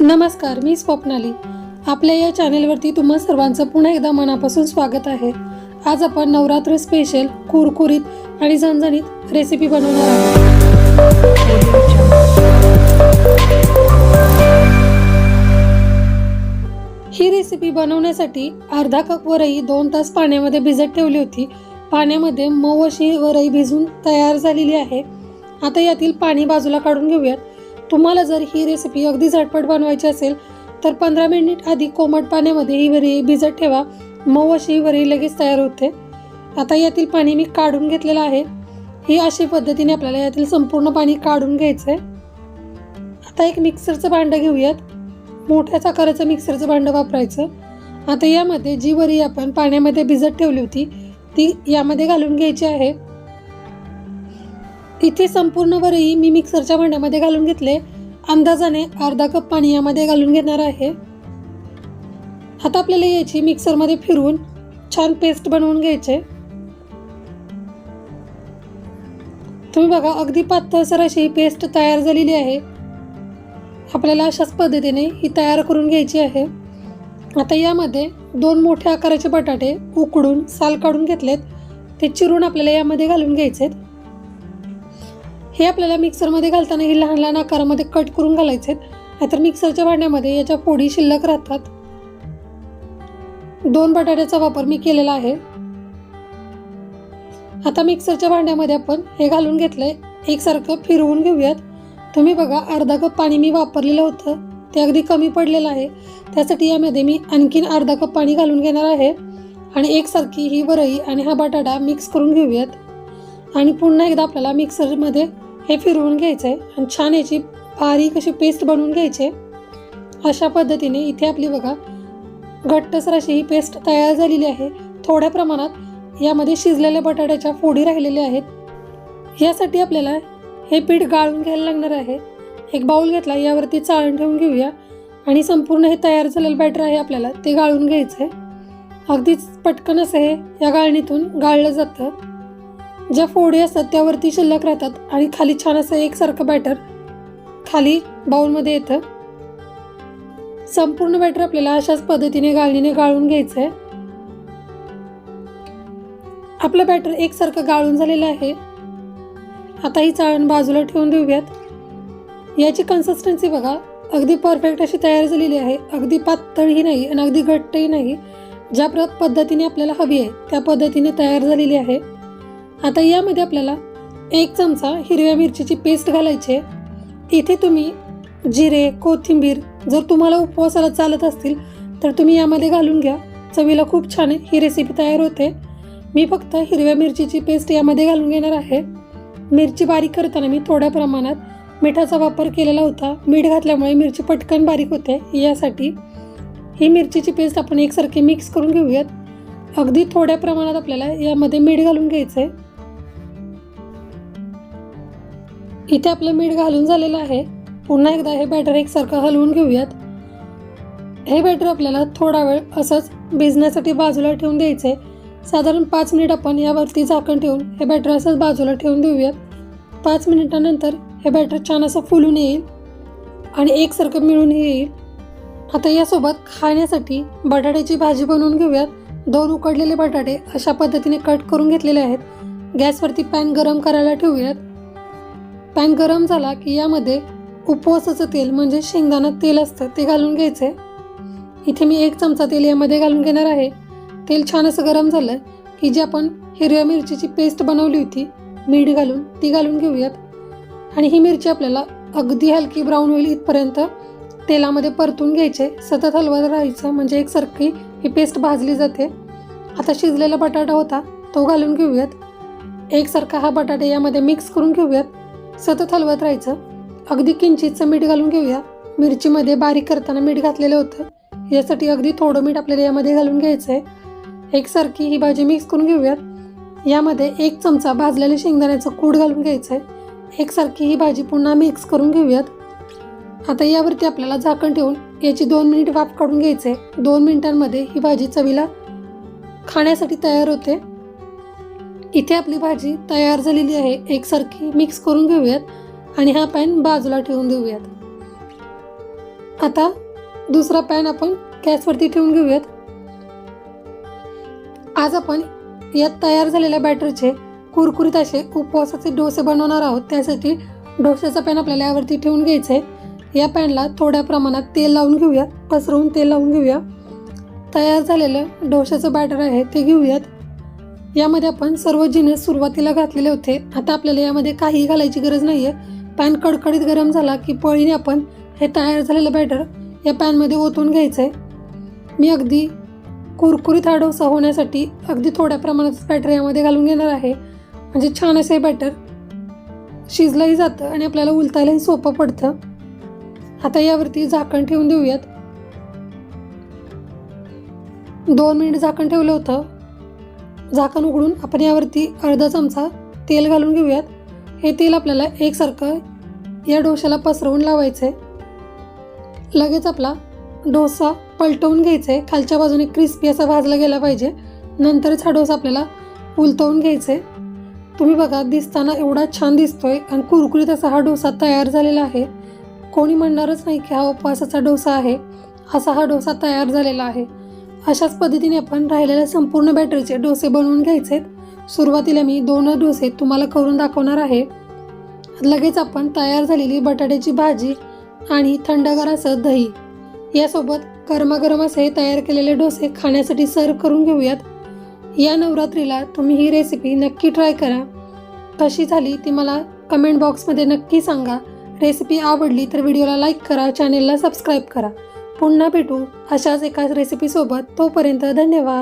नमस्कार मी स्वप्नाली. आपल्या या चॅनेलवरती तुम्हा सर्वांचं पुन्हा एकदा मनापासून स्वागत आहे. आज आपण नवरात्र स्पेशल कुरकुरीत आणि झणझणीत रेसिपी बनवणार आहोत. ही रेसिपी बनवण्यासाठी अर्धा कप वरई दोन तास पाण्यामध्ये भिजत ठेवली होती. पाण्यामध्ये मऊ अशी वरई भिजून तयार झालेली आहे. आता यातील पाणी बाजूला काढून घेऊयात. तुम्हाला जर ही रेसिपी अगदी झटपट बनवायची असेल तर पंधरा मिनिट आधी कोमट पाण्यामध्ये ही वरी भिजत ठेवा. मऊ अशी ही वरी लगेच तयार होते. आता यातील पाणी मी काढून घेतलेलं आहे. ही अशी पद्धतीने आपल्याला यातील संपूर्ण पाणी काढून घ्यायचं आहे आता एक मिक्सरचं भांडं घेऊयात. मोठ्याच आकाराचं मिक्सरचं भांडं वापरायचं. आता यामध्ये जी वरी आपण पाण्यामध्ये भिजत ठेवली होती ती यामध्ये घालून घ्यायची आहे. इथे संपूर्ण वरही मी मिक्सरच्या भांड्यामध्ये घालून घेतले. अंदाजाने अर्धा कप पाणी यामध्ये घालून घेणार आहे. आता आपल्याला याची मिक्सरमध्ये फिरवून छान पेस्ट बनवून घ्यायचे. तुम्ही बघा अगदी पातळसर अशी ही पेस्ट तयार झालेली आहे. आपल्याला अशाच पद्धतीने ही तयार करून घ्यायची आहे. आता यामध्ये दोन मोठ्या आकाराचे बटाटे उकडून साल काढून घेतलेत. ते चिरून आपल्याला यामध्ये घालून घ्यायचे आहेत हे आपल्याला मिक्सरमध्ये घालताना हे लहान लहान आकारामध्ये कट करून घालायचे नाहीतर मिक्सरच्या भांड्यामध्ये याच्या पोडी शिल्लक राहतात. दोन बटाट्याचा वापर मी केलेला आहे. आता मिक्सरच्या भांड्यामध्ये आपण हे घालून घेतलंय. एकसारखं फिरवून घेऊयात. तुम्ही बघा अर्धा कप पाणी मी वापरलेलं होतं. ते अगदी कमी पडलेलं आहे. त्यासाठी यामध्ये मी आणखीन अर्धा कप पाणी घालून घेणार आहे. आणि एकसारखी ही वरई आणि हा बटाटा मिक्स करून घेऊयात. आणि पुन्हा एकदा आपल्याला मिक्सरमध्ये हे फिरवून घ्यायचं आहे आणि छान याची बारीक अशी पेस्ट बनवून घ्यायची आहे अशा पद्धतीने इथे आपली बघा घट्टसर अशी ही पेस्ट तयार झालेली आहे. थोड्या प्रमाणात यामध्ये शिजलेल्या बटाट्याच्या फोडी राहिलेल्या आहेत. यासाठी आपल्याला हे पीठ गाळून घ्यायला लागणार आहे. एक बाऊल घेतला यावरती चाळण ठेवून घेऊया. आणि संपूर्ण हे तयार झालेलं बॅटर आहे आपल्याला ते गाळून घ्यायचं आहे अगदीच पटकन असं हे या गाळणीतून गाळलं जातं. ज्या फोडी असतात त्यावरती शिल्लक राहतात आणि खाली छान असं एकसारखं बॅटर खाली बाउलमध्ये येतं. संपूर्ण बॅटर आपल्याला अशाच पद्धतीने गाळणीने गाळून घ्यायचं आहे आपलं बॅटर एकसारखं गाळून झालेलं आहे. आता ही चाळण बाजूला ठेवून देऊयात. याची कन्सिस्टन्सी बघा. अगदी परफेक्ट अशी तयार झालेली आहे. अगदी पातळही नाही आणि अगदी घट्टही नाही. ज्या प्र पद्धतीने आपल्याला हवी आहे त्या पद्धतीने तयार झालेली आहे. आता यामध्ये आपल्याला एक चमचा हिरव्या मिरचीची पेस्ट घालायची आहे. इथे तुम्ही जिरे कोथिंबीर जर तुम्हाला उपवासाला चालत असतील तर तुम्ही यामध्ये घालून घ्या. चवीला खूप छान आहे ही रेसिपी तयार होते. मी फक्त हिरव्या मिरचीची पेस्ट यामध्ये घालून घेणार आहे. मिरची बारीक करताना मी थोड्या प्रमाणात मिठाचा वापर केलेला होता. मीठ घातल्यामुळे मिरची पटकन बारीक होते. यासाठी ही मिरचीची पेस्ट आपण एकसारखी मिक्स करून घेऊयात. अगदी थोड्या प्रमाणात आपल्याला यामध्ये मीठ घालून घ्यायचं आहे इथे आपलं मीठ घालून झालेलं आहे. पुन्हा एकदा हे बॅटर एकसारखं हलवून घेऊयात. हे बॅटर आपल्याला थोडा वेळ असंच भिजण्यासाठी बाजूला ठेवून द्यायचं आहे साधारण पाच मिनिट आपण यावरती झाकण ठेवून हे बॅटर असंच बाजूला ठेवून देऊयात. पाच मिनिटानंतर हे बॅटर छान असं फुलून येईल आणि एकसारखं मिळून येईल. आता यासोबत खाण्यासाठी बटाट्याची भाजी बनवून घेऊयात. दोन उकडलेले बटाटे अशा पद्धतीने कट करून घेतलेले आहेत. गॅसवरती पॅन गरम करायला ठेवूयात. पॅन गरम झाला की यामध्ये उपवासाचं तेल म्हणजे शेंगदाणा तेल असतं ते घालून घ्यायचं आहे इथे मी एक चमचा तेल यामध्ये घालून घेणार आहे. तेल छान असं गरम झालं की जी आपण हिरव्या मिरचीची पेस्ट बनवली होती मीठ घालून ती घालून घेऊयात. आणि ही मिरची आपल्याला अगदी हलकी ब्राऊन होईल इथपर्यंत तेलामध्ये परतून घ्यायचे सतत हलवत राहायचं म्हणजे एकसारखी ही पेस्ट भाजली जाते. आता शिजलेला बटाटा होता तो घालून घेऊयात. एकसारखा हा बटाटा यामध्ये मिक्स करून घेऊयात. सतत हलवत राहायचं. अगदी किंचितचं मीठ घालून घेऊया. मिरचीमध्ये बारीक करताना मीठ घातलेलं होतं. यासाठी अगदी थोडं मीठ आपल्याला यामध्ये घालून घ्यायचं आहे एकसारखी ही भाजी मिक्स करून घेऊयात. यामध्ये एक चमचा भाजलेल्या शेंगदाण्याचं कूड घालून घ्यायचं आहे एकसारखी ही भाजी पुन्हा मिक्स करून घेऊयात. आता यावरती आपल्याला झाकण ठेवून याची दोन मिनिट वाफ काढून घ्यायचं आहे दोन मिनिटांमध्ये ही भाजी चवीला खाण्यासाठी तयार होते. इथे आपली भाजी तयार झालेली आहे. एकसारखी मिक्स करून घेऊयात आणि हा पॅन बाजूला ठेवून देऊयात. आता दुसरा पॅन आपण गॅसवरती ठेवून घेऊयात. आज आपण यात तयार झालेल्या बॅटरचे कुरकुरीत असे उपवासाचे डोसे बनवणार आहोत. त्यासाठी डोश्याचा पॅन आपल्याला यावरती ठेवून घ्यायचं आहे या पॅनला थोड्या प्रमाणात तेल लावून घेऊया पसरवून तेल लावून घेऊया. तयार झालेलं डोश्याचं बॅटर आहे ते घेऊयात. यामध्ये आपण सर्व जिनस सुरुवातीला घातलेले होते आता आपल्याला यामध्ये काही घालायची गरज नाही आहे पॅन कडकडीत गरम झाला की पळीने आपण हे तयार झालेलं बॅटर या पॅनमध्ये ओतून घ्यायचं आहे मी अगदी कुरकुरीत हा डोसा होण्यासाठी अगदी थोड्या प्रमाणात बॅटर यामध्ये घालून घेणार आहे. म्हणजे छान असे बॅटर. शिजलंही जातं आणि आपल्याला उलटायलाही सोपं पडतं. आता यावरती झाकण ठेवून देऊयात. दोन मिनिट झाकण ठेवलं होतं. झाकण उघडून आपण यावरती अर्धा चमचा तेल घालून घेऊयात. हे तेल आपल्याला एकसारखं या डोश्याला पसरवून लावायचं आहे लगेच आपला डोसा पलटवून घ्यायचा आहे खालच्या बाजूने क्रिस्पी असा भाजला गेला पाहिजे. नंतरच हा डोसा आपल्याला उलटवून घ्यायचा आहे तुम्ही बघा दिसताना एवढा छान दिसतोय आणि कुरकुरीत असा हा डोसा तयार झालेला आहे. कोणी म्हणणारच नाही की हा उपवासाचा डोसा आहे. असा हा डोसा तयार झालेला आहे. अशाच पद्धतीने आपण राहिलेल्या संपूर्ण बॅटरीचे डोसे बनवून घ्यायचे सुरुवातीला मी दोन डोसे तुम्हाला करून दाखवणार आहे. लगेच आपण तयार झालेली बटाट्याची भाजी आणि थंडगार असं दही यासोबत गरमागरम असे तयार केलेले डोसे खाण्यासाठी सर्व करून घेऊयात. या नवरात्रीला तुम्ही ही रेसिपी नक्की ट्राय करा. कशी झाली ती मला कमेंट बॉक्समध्ये नक्की सांगा. रेसिपी आवडली तर व्हिडिओला लाईक करा चॅनेलला सबस्क्राईब करा. पुन्हा भेटू अशाच एका रेसिपीसोबत तोपर्यंत धन्यवाद.